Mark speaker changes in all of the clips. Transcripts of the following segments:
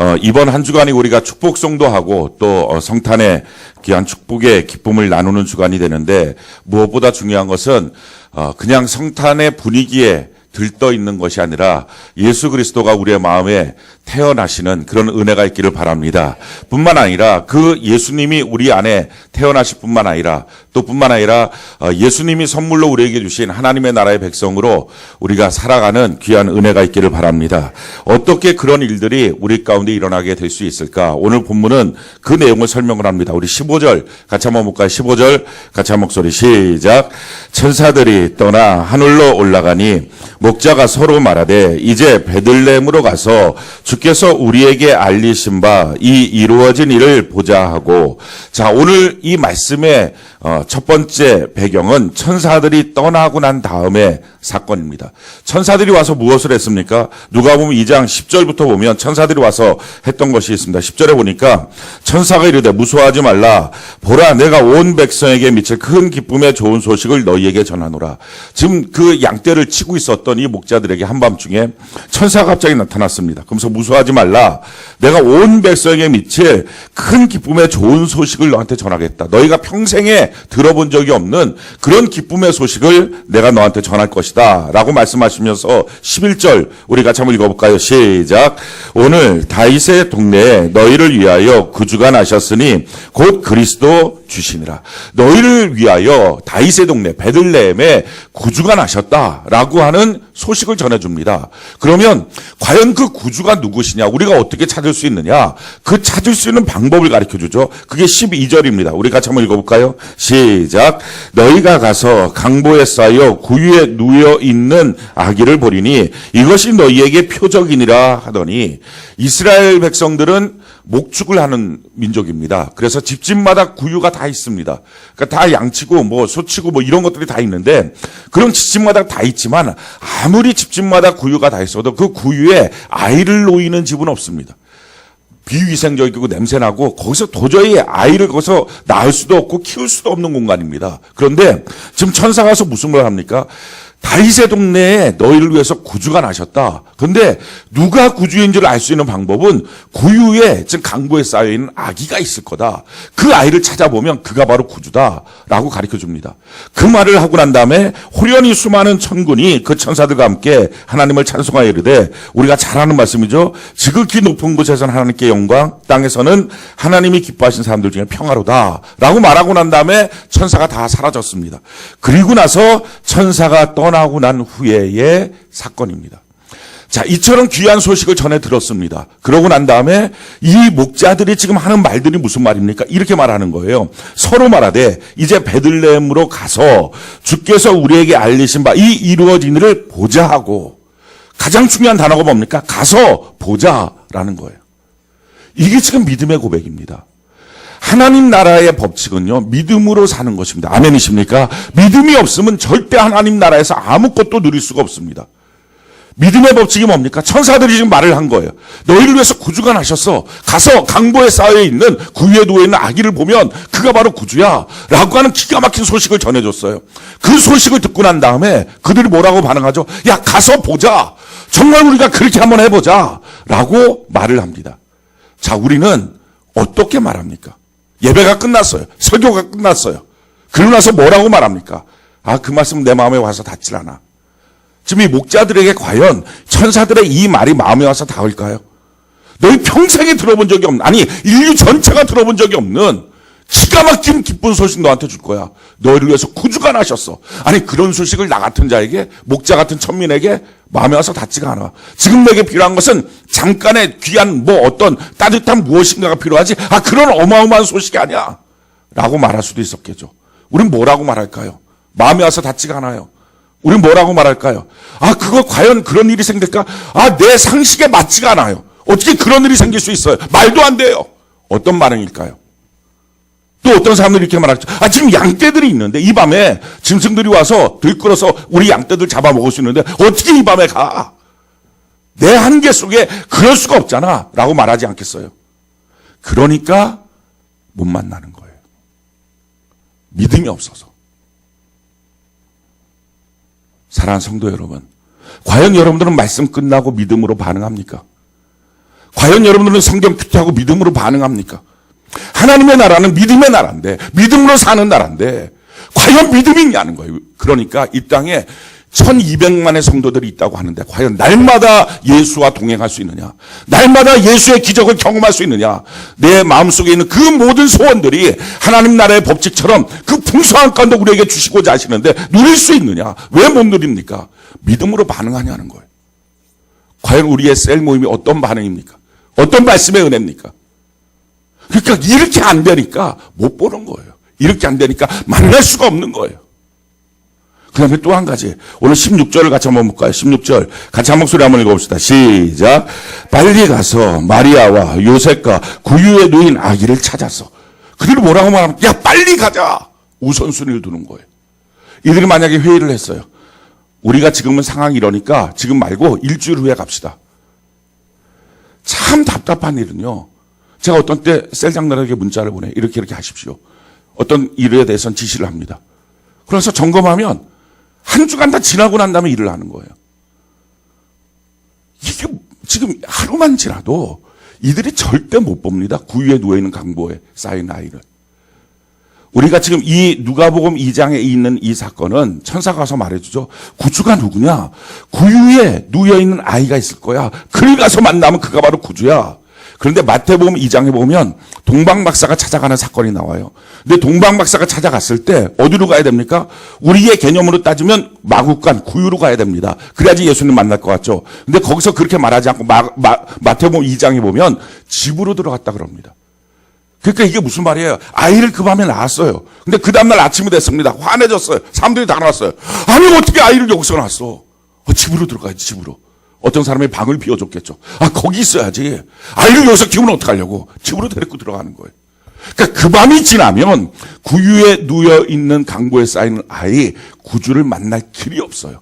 Speaker 1: 어, 이번 한 주간이 우리가 축복성도 하고 또 어, 성탄의 귀한 축복의 기쁨을 나누는 주간이 되는데 무엇보다 중요한 것은 어, 그냥 성탄의 분위기에 들떠 있는 것이 아니라 예수 그리스도가 우리의 마음에 태어나시는 그런 은혜가 있기를 바랍니다. 뿐만 아니라 그 예수님이 우리 안에 태어나실 뿐만 아니라 또 뿐만 아니라 어, 예수님이 선물로 우리에게 주신 하나님의 나라의 백성으로 우리가 살아가는 귀한 은혜가 있기를 바랍니다. 어떻게 그런 일들이 우리 가운데 일어나게 될 수 있을까? 오늘 본문은 그 내용을 설명을 합니다. 우리 15절 같이 한번 볼까요? 15절 같이 한 목소리 시작. 천사들이 떠나 하늘로 올라가니 목자가 서로 말하되 이제 베들레헴으로 가서 주께서 우리에게 알리신 바 이 이루어진 일을 보자 하고 자 오늘 이 말씀의 어, 첫 번째 배경은 천사들이 떠나고 난 다음에 사건입니다. 천사들이 와서 무엇을 했습니까? 누가 보면 2장 10절부터 보면 천사들이 와서 했던 것이 있습니다. 10절에 보니까 천사가 이르되 무서워하지 말라 보라 내가 온 백성에게 미칠 큰 기쁨의 좋은 소식을 너희에게 전하노라. 지금 그 양떼를 치고 있었던 이 목자들에게 한밤중에 천사가 갑자기 나타났습니다. 그러면서 무서워하지 말라 내가 온 백성에게 미칠 큰 기쁨의 좋은 소식을 너한테 전하겠다. 너희가 평생에 들어본 적이 없는 그런 기쁨의 소식을 내가 너한테 전할 것이다. 라고 말씀하시면서 11절 우리 같이 한번 읽어볼까요? 시작. 오늘 다윗의 동네에 너희를 위하여 구주가 나셨으니 곧 그리스도 주시니라. 너희를 위하여 다윗의 동네 베들레헴에 구주가 나셨다라고 하는 소식을 전해줍니다. 그러면 과연 그 구주가 누구시냐? 우리가 어떻게 찾을 수 있느냐? 그 찾을 수 있는 방법을 가르쳐 주죠. 그게 12절입니다. 우리 같이 한번 읽어볼까요? 시작. 너희가 가서 강보에 쌓여 구유에 누워 있는 아기를 보리니 이것이 너희에게 표적이니라 하더니 이스라엘 백성들은 목축을 하는 민족입니다. 그래서 집집마다 구유가 다 있습니다. 그러니까 다 양치고 뭐 소치고 뭐 이런 것들이 다 있는데 그런 집집마다 다 있지만 아무리 집집마다 구유가 다 있어도 그 구유에 아이를 놓이는 집은 없습니다. 비위생적이고 냄새나고 거기서 도저히 아이를 거기서 낳을 수도 없고 키울 수도 없는 공간입니다. 그런데 지금 천사가 와서 무슨 말 합니까? 다윗의 동네에 너희를 위해서 구주가 나셨다. 그런데 누가 구주인지를 알 수 있는 방법은 구유에 지금 강보에 쌓여 있는 아기가 있을 거다. 그 아이를 찾아보면 그가 바로 구주다라고 가르쳐 줍니다. 그 말을 하고 난 다음에 호련히 수많은 천군이 그 천사들과 함께 하나님을 찬송하여 이르되 우리가 잘 아는 말씀이죠. 지극히 높은 곳에서는 하나님께 영광, 땅에서는 하나님이 기뻐하신 사람들 중에 평화로다라고 말하고 난 다음에 천사가 다 사라졌습니다. 그리고 나서 천사가 떠 나고 난 후에의 사건입니다. 자, 이처럼 귀한 소식을 전해 들었습니다. 그러고 난 다음에 이 목자들이 지금 하는 말들이 무슨 말입니까? 이렇게 말하는 거예요. 서로 말하되 이제 베들레헴으로 가서 주께서 우리에게 알리신 바 이 이루어진 일을 보자 하고 가장 중요한 단어가 뭡니까? 가서 보자라는 거예요. 이게 지금 믿음의 고백입니다. 하나님 나라의 법칙은요, 믿음으로 사는 것입니다. 아멘이십니까? 믿음이 없으면 절대 하나님 나라에서 아무것도 누릴 수가 없습니다. 믿음의 법칙이 뭡니까? 천사들이 지금 말을 한 거예요. 너희를 위해서 구주가 나셨어. 가서 강보에 쌓여 있는 구유에 누워 있는 아기를 보면 그가 바로 구주야. 라고 하는 기가 막힌 소식을 전해줬어요. 그 소식을 듣고 난 다음에 그들이 뭐라고 반응하죠? 야, 가서 보자. 정말 우리가 그렇게 한번 해보자. 라고 말을 합니다. 자, 우리는 어떻게 말합니까? 예배가 끝났어요. 설교가 끝났어요. 그러고 나서 뭐라고 말합니까? 아, 그 말씀 내 마음에 와서 닿질 않아. 지금 이 목자들에게 과연 천사들의 이 말이 마음에 와서 닿을까요? 너희 평생에 들어본 적이 없는, 아니, 인류 전체가 들어본 적이 없는 기가 막힌 기쁜 소식 너한테 줄 거야. 너희를 위해서 구주가 나셨어. 아니, 그런 소식을 나 같은 자에게, 목자 같은 천민에게 마음에 와서 닿지가 않아. 지금 내게 필요한 것은 잠깐의 귀한 뭐 어떤 따뜻한 무엇인가가 필요하지. 아, 그런 어마어마한 소식이 아니야. 라고 말할 수도 있었겠죠. 우린 뭐라고 말할까요? 마음에 와서 닿지가 않아요. 우린 뭐라고 말할까요? 아, 그거 과연 그런 일이 생길까? 아, 내 상식에 맞지가 않아요. 어떻게 그런 일이 생길 수 있어요? 말도 안 돼요. 어떤 반응일까요? 또 어떤 사람들이 이렇게 말하죠. 아, 지금 양떼들이 있는데, 이 밤에 짐승들이 와서 들끓어서 우리 양떼들 잡아먹을 수 있는데, 어떻게 이 밤에 가? 내 한계 속에 그럴 수가 없잖아. 라고 말하지 않겠어요. 그러니까 못 만나는 거예요. 믿음이 없어서. 사랑하는 성도 여러분, 과연 여러분들은 말씀 끝나고 믿음으로 반응합니까? 과연 여러분들은 성경 큐티하고 믿음으로 반응합니까? 하나님의 나라는 믿음의 나라인데, 믿음으로 사는 나라인데, 과연 믿음이 있냐는 거예요. 그러니까 이 땅에 1200만의 성도들이 있다고 하는데, 과연 날마다 예수와 동행할 수 있느냐? 날마다 예수의 기적을 경험할 수 있느냐? 내 마음속에 있는 그 모든 소원들이 하나님 나라의 법칙처럼 그 풍성한 가운데 우리에게 주시고자 하시는데, 누릴 수 있느냐? 왜 못 누립니까? 믿음으로 반응하냐는 거예요. 과연 우리의 셀 모임이 어떤 반응입니까? 어떤 말씀의 은혜입니까? 그러니까 이렇게 안 되니까 못 보는 거예요. 이렇게 안 되니까 만날 수가 없는 거예요. 그 다음에 또 한 가지. 오늘 16절을 같이 한번 볼까요? 16절. 같이 한 목소리 한번 읽어봅시다. 시작. 빨리 가서 마리아와 요셉과 구유에 누인 아기를 찾아서. 그들이 뭐라고 말하면, 야, 빨리 가자! 우선순위를 두는 거예요. 이들이 만약에 회의를 했어요. 우리가 지금은 상황이 이러니까 지금 말고 일주일 후에 갑시다. 참 답답한 일은요. 제가 어떤 때 셀장들에게 문자를 보내. 이렇게 이렇게 하십시오. 어떤 일에 대해서는 지시를 합니다. 그래서 점검하면 한 주간 다 지나고 난 다음에 일을 하는 거예요. 이게 지금 하루만 지나도 이들이 절대 못 봅니다. 구유에 누워있는 강보에 쌓인 아이를. 우리가 지금 이 누가복음 2장에 있는 이 사건은 천사가 와서 말해주죠. 구주가 누구냐? 구유에 누워있는 아이가 있을 거야. 그를 가서 만나면 그가 바로 구주야. 그런데 마태복음 2장에 보면 동방 박사가 찾아가는 사건이 나와요. 근데 동방 박사가 찾아갔을 때 어디로 가야 됩니까? 우리의 개념으로 따지면 마국간 구유로 가야 됩니다. 그래야지 예수님 만날 것 같죠. 근데 거기서 그렇게 말하지 않고 마, 마, 마태복음 2장에 보면 집으로 들어갔다 그럽니다. 그러니까 이게 무슨 말이에요? 아이를 그 밤에 낳았어요. 근데 그 다음날 아침이 됐습니다. 화내졌어요. 사람들이 다 나왔어요. 아니, 어떻게 아이를 여기서 낳았어? 어, 집으로 들어가야지, 집으로. 어떤 사람이 방을 비워줬겠죠. 아, 거기 있어야지. 아이를 여기서 키우면 어떡하려고. 집으로 데리고 들어가는 거예요. 그러니까 그 밤이 지나면 구유에 누워 있는 강보에 쌓이는 아이, 구주를 만날 길이 없어요.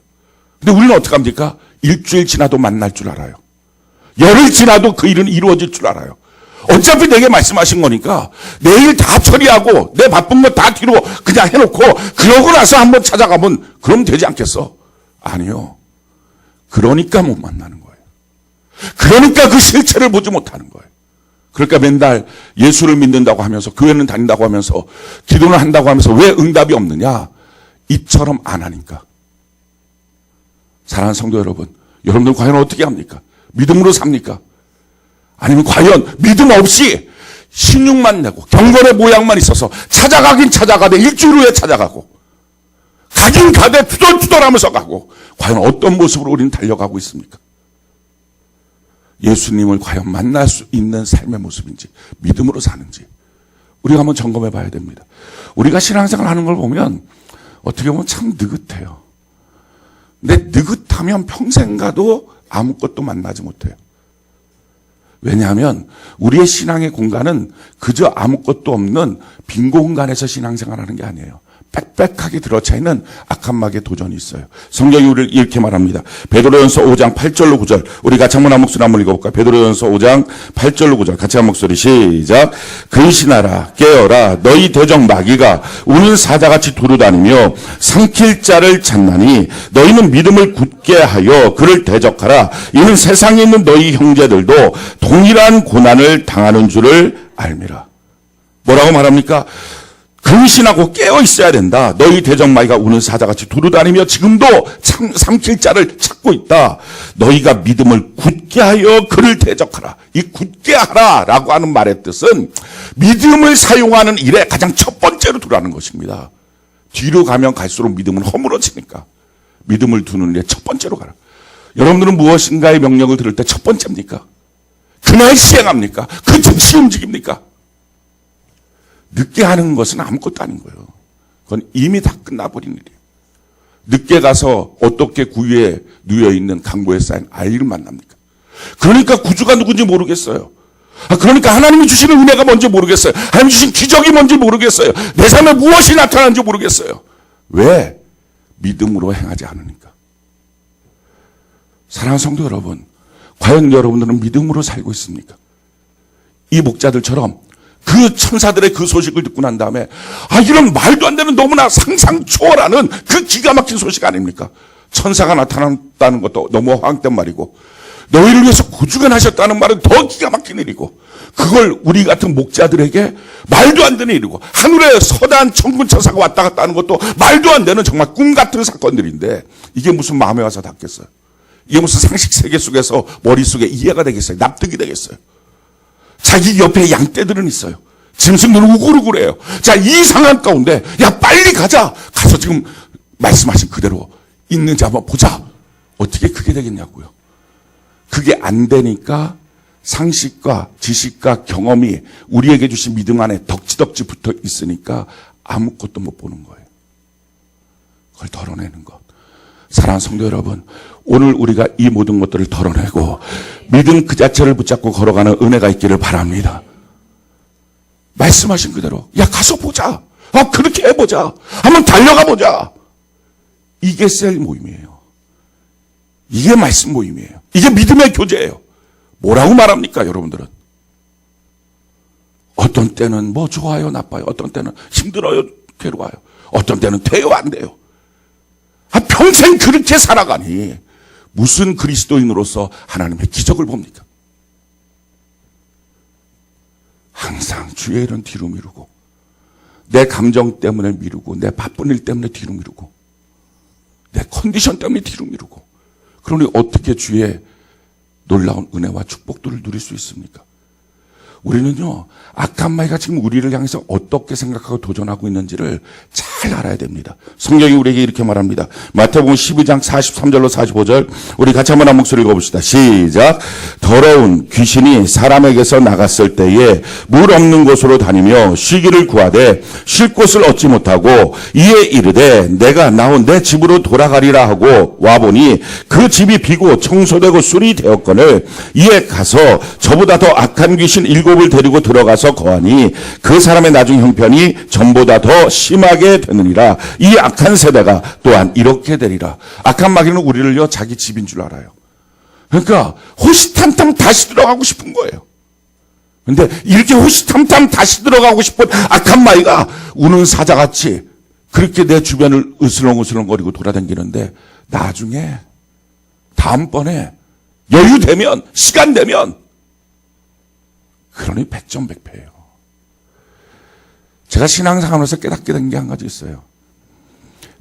Speaker 1: 근데 우리는 어떡합니까? 일주일 지나도 만날 줄 알아요. 열흘 지나도 그 일은 이루어질 줄 알아요. 어차피 내게 말씀하신 거니까 내일 다 처리하고 내 바쁜 거 다 뒤로 그냥 해놓고 그러고 나서 한번 찾아가면 그럼 되지 않겠어? 아니요. 그러니까 못 만나는 거예요. 그러니까 그 실체를 보지 못하는 거예요. 그러니까 맨날 예수를 믿는다고 하면서 교회는 다닌다고 하면서 기도는 한다고 하면서 왜 응답이 없느냐? 이처럼 안 하니까. 사랑하는 성도 여러분, 여러분들 과연 어떻게 합니까? 믿음으로 삽니까? 아니면 과연 믿음 없이 신용만 내고 경건의 모양만 있어서 찾아가긴 찾아가되 일주일 후에 찾아가고 가긴 가되 투덜투덜하면서 가고 과연 어떤 모습으로 우리는 달려가고 있습니까? 예수님을 과연 만날 수 있는 삶의 모습인지 믿음으로 사는지 우리가 한번 점검해 봐야 됩니다. 우리가 신앙생활 하는 걸 보면 어떻게 보면 참 느긋해요. 근데 느긋하면 평생 가도 아무것도 만나지 못해요. 왜냐하면 우리의 신앙의 공간은 그저 아무것도 없는 빈 공간에서 신앙생활 하는 게 아니에요. 빽빽하게 들어차 있는 악한 막의 도전이 있어요. 성경이 우리를 이렇게 말합니다. 베드로전서 5장 8절로 9절. 우리 같이 한번 한 목소리 한번 읽어볼까요? 베드로전서 5장 8절로 9절. 같이 한 목소리 시작. 근신하라 깨어라 너희 대적 마귀가 우는 사자같이 두루다니며 삼킬 자를 찾나니 너희는 믿음을 굳게 하여 그를 대적하라. 이는 세상에 있는 너희 형제들도 동일한 고난을 당하는 줄을 알미라. 뭐라고 말합니까? 근신하고 깨어 있어야 된다. 너희 대적마이가 우는 사자같이 두루다니며 지금도 참, 삼킬 자를 찾고 있다. 너희가 믿음을 굳게 하여 그를 대적하라. 이 굳게 하라라고 하는 말의 뜻은 믿음을 사용하는 일에 가장 첫 번째로 두라는 것입니다. 뒤로 가면 갈수록 믿음은 허물어지니까 믿음을 두는 일에 첫 번째로 가라. 여러분들은 무엇인가의 명령을 들을 때 첫 번째입니까? 그날 시행합니까? 그 즉시 움직입니까? 늦게 하는 것은 아무것도 아닌 거예요. 그건 이미 다 끝나버린 일이에요. 늦게 가서 어떻게 구유에 누워 있는 강보에 쌓인 아이를 만납니까? 그러니까 구주가 누군지 모르겠어요. 아, 그러니까 하나님이 주시는 은혜가 뭔지 모르겠어요. 하나님 주신 기적이 뭔지 모르겠어요. 내 삶에 무엇이 나타나는지 모르겠어요. 왜? 믿음으로 행하지 않으니까. 사랑하는 성도 여러분, 과연 여러분들은 믿음으로 살고 있습니까? 이 목자들처럼 그 천사들의 그 소식을 듣고 난 다음에 아 이런 말도 안 되는 너무나 상상 초월하는 그 기가 막힌 소식 아닙니까? 천사가 나타났다는 것도 너무 황된 말이고 너희를 위해서 구주간하셨다는 말은 더 기가 막힌 일이고 그걸 우리 같은 목자들에게 말도 안 되는 일이고 하늘에 서단 천군 천사가 왔다 갔다 하는 것도 말도 안 되는 정말 꿈 같은 사건들인데 이게 무슨 마음에 와서 닿겠어요? 이게 무슨 상식 세계 속에서 머릿속에 이해가 되겠어요? 납득이 되겠어요? 자기 옆에 양떼들은 있어요. 짐승들은 우글우글 해요. 자, 이 상황 가운데, 야, 빨리 가자! 가서 지금 말씀하신 그대로 있는지 한번 보자! 어떻게 그게 되겠냐고요. 그게 안 되니까 상식과 지식과 경험이 우리에게 주신 믿음 안에 덕지덕지 붙어 있으니까 아무것도 못 보는 거예요. 그걸 덜어내는 것. 사랑하는 성도 여러분, 오늘 우리가 이 모든 것들을 덜어내고 믿음 그 자체를 붙잡고 걸어가는 은혜가 있기를 바랍니다. 말씀하신 그대로, 야, 가서 보자. 아, 그렇게 해보자. 한번 달려가 보자. 이게 셀 모임이에요. 이게 말씀 모임이에요. 이게 믿음의 교제예요. 뭐라고 말합니까, 여러분들은? 어떤 때는 뭐 좋아요, 나빠요. 어떤 때는 힘들어요, 괴로워요. 어떤 때는 돼요, 안 돼요. 아, 평생 그렇게 살아가니 무슨 그리스도인으로서 하나님의 기적을 봅니까? 항상 주의 일은 뒤로 미루고 내 감정 때문에 미루고 내 바쁜 일 때문에 뒤로 미루고 내 컨디션 때문에 뒤로 미루고 그러니 어떻게 주의 놀라운 은혜와 축복들을 누릴 수 있습니까? 우리는요, 악한 마이가 지금 우리를 향해서 어떻게 생각하고 도전하고 있는지를 잘 알아야 됩니다. 성경이 우리에게 이렇게 말합니다. 마태복음 12장 43절로 45절, 우리 같이 한번 한 목소리 읽어봅시다. 시작. 더러운 귀신이 사람에게서 나갔을 때에 물 없는 곳으로 다니며 쉬기를 구하되 쉴 곳을 얻지 못하고 이에 이르되 내가 나온 내 집으로 돌아가리라 하고 와보니 그 집이 비고 청소되고 술이 되었거늘 이에 가서 저보다 더 악한 귀신 일곱 을 데리고 들어가서 거하니 그 사람의 나중 형편이 전보다 더 심하게 되느니라. 이 악한 세대가 또한 이렇게 되리라. 악한 마귀는 우리를요 자기 집인 줄 알아요. 그러니까 호시탐탐 다시 들어가고 싶은 거예요. 근데 이렇게 호시탐탐 다시 들어가고 싶은 악한 마귀가 우는 사자같이 그렇게 내 주변을 으슬렁으슬렁거리고 돌아다니는데 나중에 다음번에 여유 되면 시간 되면 그러니 백전백패예요. 제가 신앙생활에서 깨닫게 된 게 한 가지 있어요.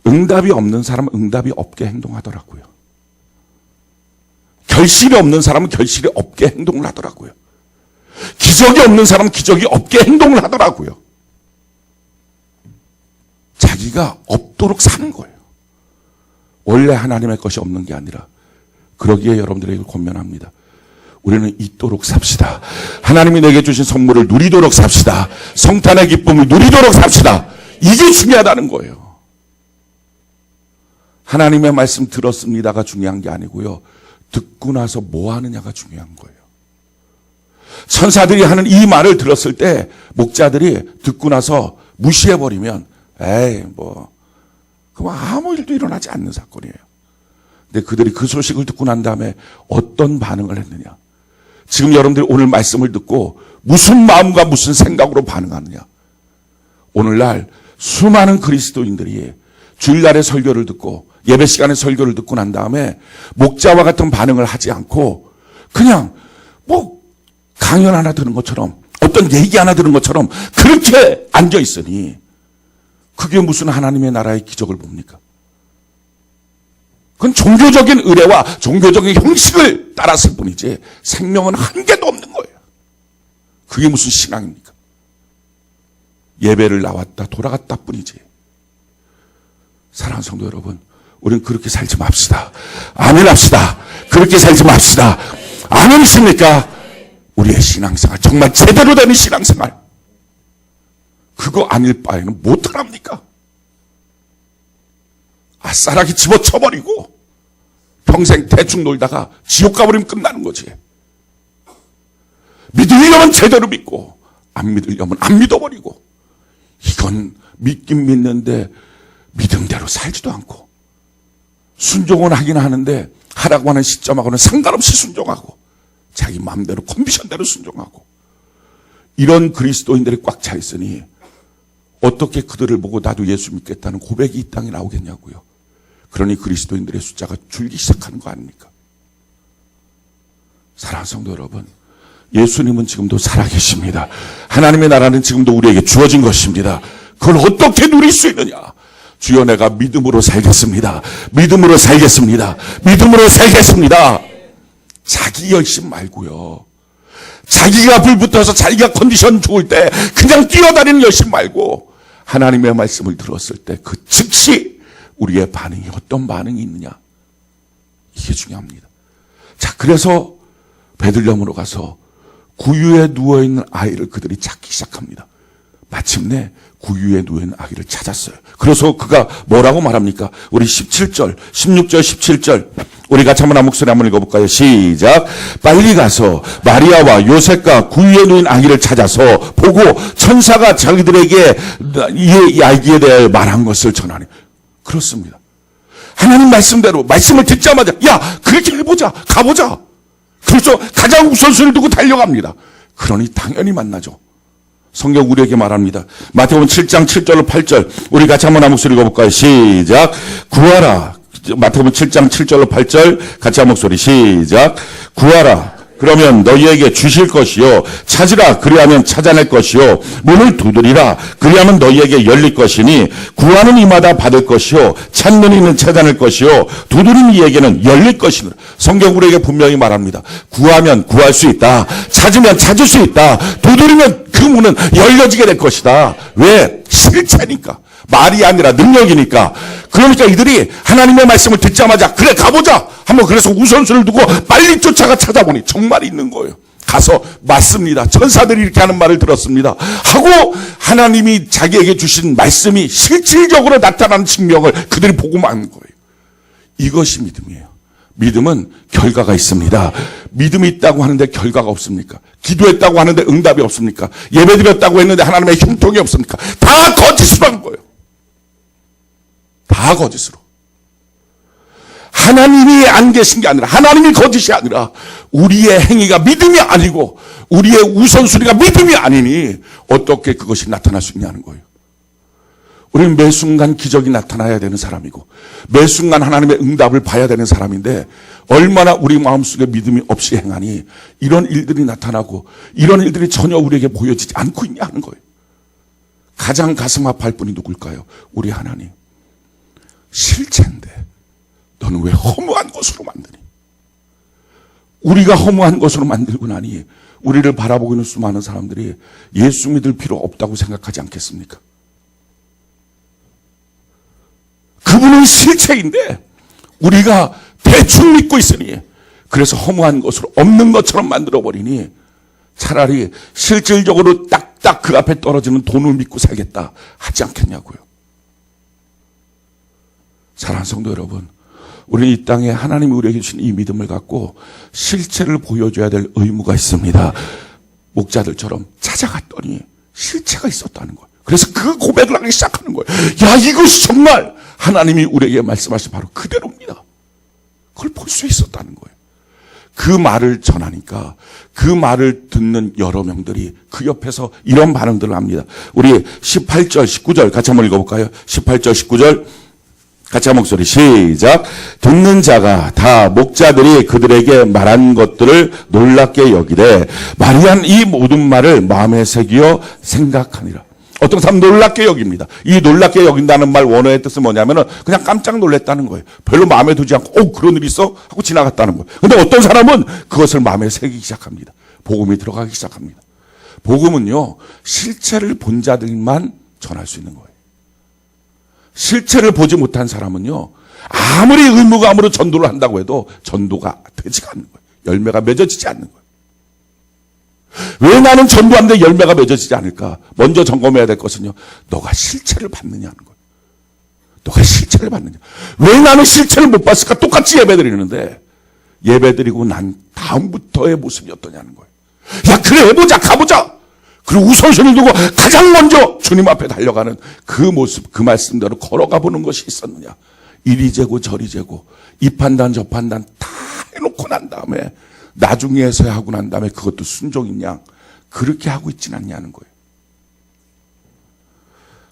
Speaker 1: 응답이 없는 사람은 응답이 없게 행동하더라고요. 결실이 없는 사람은 결실이 없게 행동을 하더라고요. 기적이 없는 사람은 기적이 없게 행동을 하더라고요. 자기가 없도록 사는 거예요. 원래 하나님의 것이 없는 게 아니라 그러기에 여러분들에게 권면합니다. 우리는 있도록 삽시다. 하나님이 내게 주신 선물을 누리도록 삽시다. 성탄의 기쁨을 누리도록 삽시다. 이게 중요하다는 거예요. 하나님의 말씀 들었습니다가 중요한 게 아니고요. 듣고 나서 뭐 하느냐가 중요한 거예요. 천사들이 하는 이 말을 들었을 때 목자들이 듣고 나서 무시해버리면 에이 뭐 그럼 아무 일도 일어나지 않는 사건이에요. 근데 그들이 그 소식을 듣고 난 다음에 어떤 반응을 했느냐. 지금 여러분들이 오늘 말씀을 듣고 무슨 마음과 무슨 생각으로 반응하느냐. 오늘날 수많은 그리스도인들이 주일날의 설교를 듣고 예배 시간에 설교를 듣고 난 다음에 목자와 같은 반응을 하지 않고 그냥 뭐 강연 하나 들은 것처럼 어떤 얘기 하나 들은 것처럼 그렇게 앉아 있으니 그게 무슨 하나님의 나라의 기적을 봅니까? 그건 종교적인 의례와 종교적인 형식을 따랐을 뿐이지 생명은 한 개도 없는 거예요. 그게 무슨 신앙입니까? 예배를 나왔다 돌아갔다 뿐이지. 사랑하는 성도 여러분, 우리는 그렇게 살지 맙시다. 아멘 합시다. 그렇게 살지 맙시다. 아멘이십니까? 우리의 신앙생활, 정말 제대로 되는 신앙생활. 그거 아닐 바에는 못하랍니까? 아싸라기 집어쳐버리고 평생 대충 놀다가 지옥 가버리면 끝나는 거지. 믿으려면 제대로 믿고 안 믿으려면 안 믿어버리고 이건 믿긴 믿는데 믿음대로 살지도 않고 순종은 하긴 하는데 하라고 하는 시점하고는 상관없이 순종하고 자기 마음대로 컨디션대로 순종하고 이런 그리스도인들이 꽉 차 있으니 어떻게 그들을 보고 나도 예수 믿겠다는 고백이 이 땅에 나오겠냐고요. 그러니 그리스도인들의 숫자가 줄기 시작하는 거 아닙니까? 사랑하는 성도 여러분, 예수님은 지금도 살아계십니다. 하나님의 나라는 지금도 우리에게 주어진 것입니다. 그걸 어떻게 누릴 수 있느냐? 주여 내가 믿음으로 살겠습니다. 믿음으로 살겠습니다. 믿음으로 살겠습니다. 자기 열심 말고요. 자기가 불붙어서 자기가 컨디션 좋을 때 그냥 뛰어다니는 열심 말고 하나님의 말씀을 들었을 때 그 즉시 우리의 반응이 어떤 반응이 있느냐. 이게 중요합니다. 자, 그래서 베들레헴으로 가서 구유에 누워 있는 아이를 그들이 찾기 시작합니다. 마침내 구유에 있는 아이를 찾았어요. 그래서 그가 뭐라고 말합니까? 우리 17절, 16절, 17절. 우리 같이 한번 한 목소리 한번 읽어볼까요? 시작. 빨리 가서 마리아와 요셉과 구유에 누인 아기를 찾아서 보고 천사가 자기들에게 이 아기에 대해 말한 것을 전하니. 그렇습니다. 하나님 말씀대로 말씀을 듣자마자 야 그렇게 해보자 가보자. 그래서 가장 우선순위를 두고 달려갑니다. 그러니 당연히 만나죠. 성경 우리에게 말합니다. 마태복음 7장 7절 8절. 우리 같이 한번 한 목소리 읽어볼까요? 시작. 구하라. 마태복음 7장 7절로 8절. 같이 한 목소리. 시작. 구하라 그러면 너희에게 주실 것이요. 찾으라. 그리하면 찾아낼 것이요. 문을 두드리라. 그리하면 너희에게 열릴 것이니 구하는 이마다 받을 것이요. 찾는 이는 찾아낼 것이요. 두드리는 이에게는 열릴 것이니라. 성경 우리에게 분명히 말합니다. 구하면 구할 수 있다. 찾으면 찾을 수 있다. 두드리면 그 문은 열려지게 될 것이다. 왜? 실체니까 말이 아니라 능력이니까. 그러니까 이들이 하나님의 말씀을 듣자마자 그래 가보자. 한번 그래서 우선순위를 두고 빨리 쫓아가 찾아보니 정말 있는 거예요. 가서 맞습니다. 천사들이 이렇게 하는 말을 들었습니다. 하고 하나님이 자기에게 주신 말씀이 실질적으로 나타나는 증명을 그들이 보고 만 거예요. 이것이 믿음이에요. 믿음은 결과가 있습니다. 믿음이 있다고 하는데 결과가 없습니까? 기도했다고 하는데 응답이 없습니까? 예배드렸다고 했는데 하나님의 형통이 없습니까? 다 거짓으로 한 거예요. 다 거짓으로. 하나님이 안 계신 게 아니라 하나님이 거짓이 아니라 우리의 행위가 믿음이 아니고 우리의 우선순위가 믿음이 아니니 어떻게 그것이 나타날 수 있냐는 거예요. 우리는 매 순간 기적이 나타나야 되는 사람이고 매 순간 하나님의 응답을 봐야 되는 사람인데 얼마나 우리 마음속에 믿음이 없이 행하니 이런 일들이 나타나고 이런 일들이 전혀 우리에게 보여지지 않고 있냐 하는 거예요. 가장 가슴 아파할 분이 누굴까요? 우리 하나님. 실체인데 너는 왜 허무한 것으로 만드니? 우리가 허무한 것으로 만들고 나니 우리를 바라보고 있는 수많은 사람들이 예수 믿을 필요 없다고 생각하지 않겠습니까? 그분은 실체인데 우리가 대충 믿고 있으니 그래서 허무한 것으로 없는 것처럼 만들어 버리니 차라리 실질적으로 딱딱 그 앞에 떨어지는 돈을 믿고 살겠다 하지 않겠냐고요. 사랑하는 성도 여러분, 우리 이 땅에 하나님이 우리에게 주신 이 믿음을 갖고 실체를 보여줘야 될 의무가 있습니다. 목자들처럼 찾아갔더니 실체가 있었다는 거예요. 그래서 그 고백을 하기 시작하는 거예요. 야, 이것이 정말 하나님이 우리에게 말씀하신 바로 그대로입니다. 그걸 볼 수 있었다는 거예요. 그 말을 전하니까 그 말을 듣는 여러 명들이 그 옆에서 이런 반응들을 합니다. 우리 18절, 19절 같이 한번 읽어볼까요? 18절, 19절. 같이 한 목소리 시작. 듣는 자가 다 목자들이 그들에게 말한 것들을 놀랍게 여기되 마리안 이 모든 말을 마음에 새기어 생각하니라. 어떤 사람 놀랍게 여깁니다. 이 놀랍게 여긴다는 말 원어의 뜻은 뭐냐면은 그냥 깜짝 놀랐다는 거예요. 별로 마음에 두지 않고 오 그런 일이 있어 하고 지나갔다는 거예요. 근데 어떤 사람은 그것을 마음에 새기기 시작합니다. 복음이 들어가기 시작합니다. 복음은요 실체를 본 자들만 전할 수 있는 거예요. 실체를 보지 못한 사람은요, 아무리 의무감으로 전도를 한다고 해도 전도가 되지가 않는 거예요. 열매가 맺어지지 않는 거예요. 왜 나는 전도하는데 열매가 맺어지지 않을까? 먼저 점검해야 될 것은요, 너가 실체를 받느냐는 거예요. 너가 실체를 받느냐. 왜 나는 실체를 못 봤을까? 똑같이 예배 드리는데, 예배 드리고 난 다음부터의 모습이 어떠냐는 거예요. 야, 그래, 해보자, 가보자! 그리고 우선순위를 두고 가장 먼저 주님 앞에 달려가는 그 모습, 그 말씀대로 걸어가 보는 것이 있었느냐. 이리 재고 저리 재고 이 판단 저 판단 다 해놓고 난 다음에 나중에서야 하고 난 다음에 그것도 순종인 양 그렇게 하고 있진 않냐는 거예요.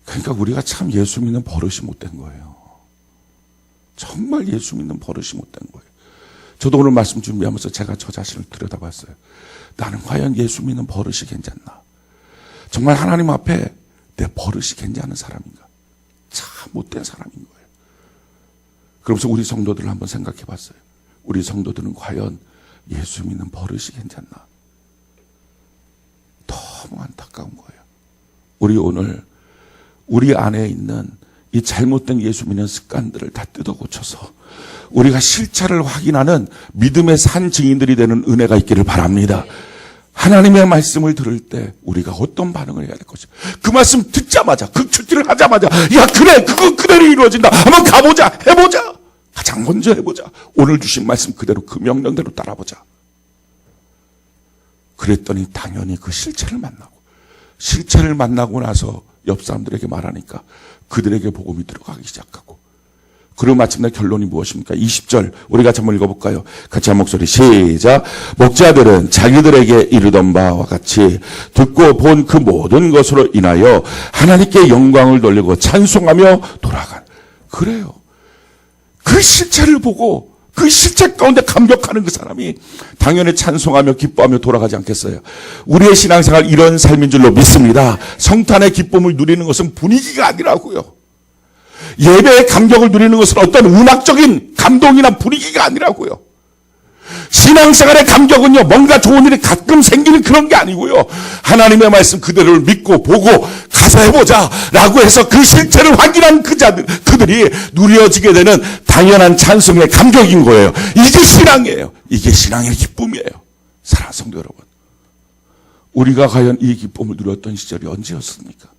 Speaker 1: 그러니까 우리가 참 예수 믿는 버릇이 못된 거예요. 정말 예수 믿는 버릇이 못된 거예요. 저도 오늘 말씀 준비하면서 제가 저 자신을 들여다봤어요. 나는 과연 예수 믿는 버릇이 괜찮나? 정말 하나님 앞에 내 버릇이 괜찮은 사람인가? 참 못된 사람인 거예요. 그러면서 우리 성도들을 한번 생각해 봤어요. 우리 성도들은 과연 예수 믿는 버릇이 괜찮나? 너무 안타까운 거예요. 우리 오늘 우리 안에 있는 이 잘못된 예수 믿는 습관들을 다 뜯어 고쳐서 우리가 실체를 확인하는 믿음의 산 증인들이 되는 은혜가 있기를 바랍니다. 하나님의 말씀을 들을 때 우리가 어떤 반응을 해야 될 것이. 그 말씀 듣자마자 그 출티를 하자마자 야 그래 그거 그대로 이루어진다. 한번 가보자 해보자. 가장 먼저 해보자. 오늘 주신 말씀 그대로 그 명령대로 따라보자. 그랬더니 당연히 그 실체를 만나고 실체를 만나고 나서 옆 사람들에게 말하니까 그들에게 복음이 들어가기 시작하고 그리고 마침내 결론이 무엇입니까? 20절 우리가 한번 읽어볼까요? 같이 한 목소리 시작 목자들은 자기들에게 이르던 바와 같이 듣고 본 그 모든 것으로 인하여 하나님께 영광을 돌리고 찬송하며 돌아간 그래요 그 실체를 보고 그 실체 가운데 감격하는 그 사람이 당연히 찬송하며 기뻐하며 돌아가지 않겠어요. 우리의 신앙생활 이런 삶인 줄로 믿습니다. 성탄의 기쁨을 누리는 것은 분위기가 아니라고요. 예배의 감격을 누리는 것은 어떤 음악적인 감동이나 분위기가 아니라고요. 신앙생활의 감격은요, 뭔가 좋은 일이 가끔 생기는 그런 게 아니고요. 하나님의 말씀 그대로를 믿고 보고 가서 해보자. 라고 해서 그 실체를 확인한 그 자들, 그들이 누려지게 되는 당연한 찬송의 감격인 거예요. 이게 신앙이에요. 이게 신앙의 기쁨이에요. 사랑하는 성도 여러분. 우리가 과연 이 기쁨을 누렸던 시절이 언제였습니까?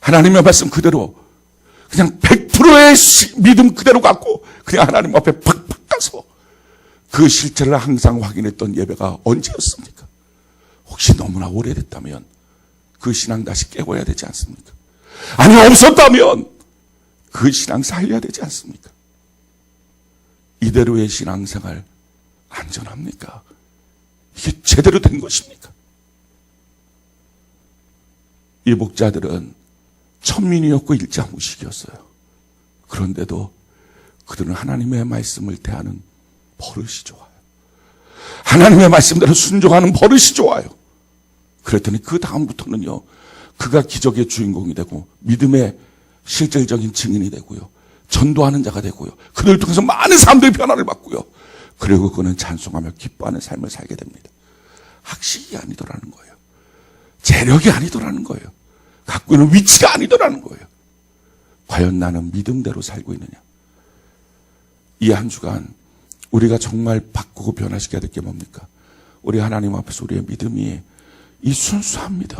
Speaker 1: 하나님의 말씀 그대로 그냥 100%의 믿음 그대로 갖고 그냥 하나님 앞에 팍팍 가서 그 실체를 항상 확인했던 예배가 언제였습니까? 혹시 너무나 오래됐다면 그 신앙 다시 깨워야 되지 않습니까? 아니 없었다면 그 신앙 살려야 되지 않습니까? 이대로의 신앙생활 안전합니까? 이게 제대로 된 것입니까? 이 목자들은 천민이었고 일자무식이었어요. 그런데도 그들은 하나님의 말씀을 대하는 버릇이 좋아요. 하나님의 말씀대로 순종하는 버릇이 좋아요. 그랬더니 그 다음부터는요, 그가 기적의 주인공이 되고 믿음의 실질적인 증인이 되고요. 전도하는 자가 되고요. 그를 통해서 많은 사람들이 변화를 받고요. 그리고 그는 찬송하며 기뻐하는 삶을 살게 됩니다. 학식이 아니더라는 거예요. 재력이 아니더라는 거예요. 갖고 있는 위치가 아니더라는 거예요. 과연 나는 믿음대로 살고 있느냐? 이 한 주간 우리가 정말 바꾸고 변화시켜야 될 게 뭡니까? 우리 하나님 앞에서 우리의 믿음이 이 순수한 믿음,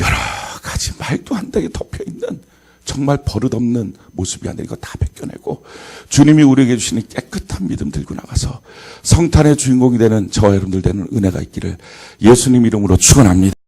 Speaker 1: 여러 가지 말도 안 되게 덮여 있는 정말 버릇없는 모습이 아니라 이거 다 벗겨내고 주님이 우리에게 주시는 깨끗한 믿음 들고 나가서 성탄의 주인공이 되는 저와 여러분들 되는 은혜가 있기를 예수님 이름으로 축원합니다.